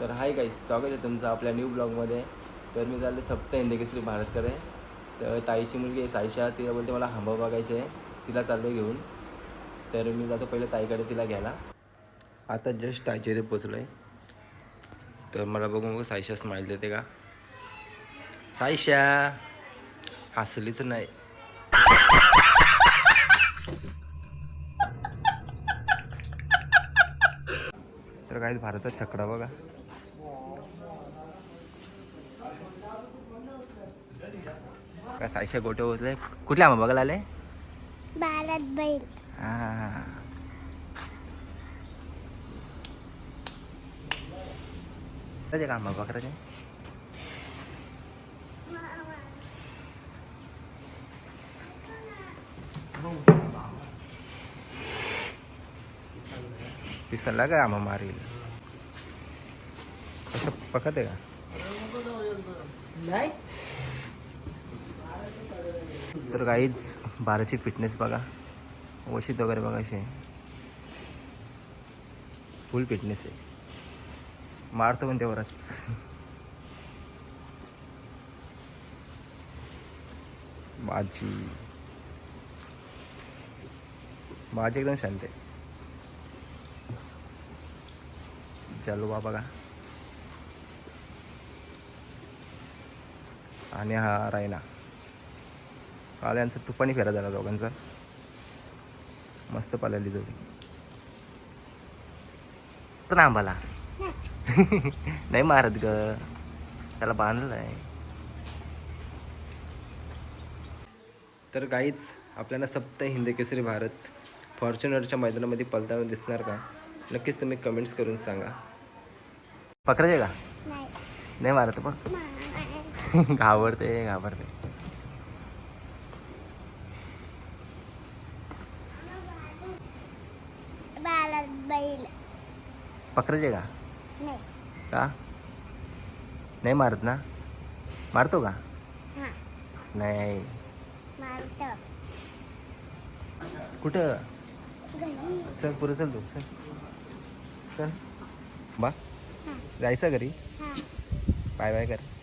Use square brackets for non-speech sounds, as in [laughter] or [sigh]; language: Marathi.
तर हाय गाईस स्वागत आहे तुमचं आपल्या न्यू ब्लॉगमध्ये तर मी झालं सप्त हिंदी भारतकर भारतकडे. तर ताईची मुलगी आहे सायशा तिला बोलते मला हांबा बघायचे आहे. तिला चाललो घेऊन. तर मी जातो पहिले ताईकडे तिला घ्यायला. आता जस्ट ताईच्या इथे पोचलो आहे तर मला बघून बघू सायशा स्माईल देते का? सायशा हसलीच नाही. तर काहीच भारतात छकडा बघा. काय सायशा गोटे होतले कुठल्या आंबा बघायला आले? भारत बैल. हा का आंबा बकराचे पिसरला का आंबा मारील? कसं पकते का? तर काहीच बाराची फिटनेस बघा. वशीत वगैरे बघा अशी. फुल फिटनेस आहे. मारतो पण तेवढाच माझी. माझी एकदम शांत आहे. जलवा बघा. आणि हा रायना. काल यांचं तुपानी फेरा झाला दोघांचा. मस्त पालेली जोडी. पण आंबाला [laughs] नाही मारत ग. त्याला बांधलं आहे तर काहीच आपल्याला सप्त हिंद केसरी भारत फॉर्च्युनरच्या मैदानामध्ये पलताना दिसणार का? नक्कीच तुम्ही कमेंट्स करून सांगा. पकडायचे का? नाही. नाही मारत नाही. [laughs] घाबरते घाबरते भारत बैल. पकडायचे का? नाही. का? नाही मारत ना? मारतो का? हा. नाही. मारतो. कुठं? घरी. चल पुढे चल तू चल. चल. बा. हा. जायचं घरी? हा. बाय बाय कर.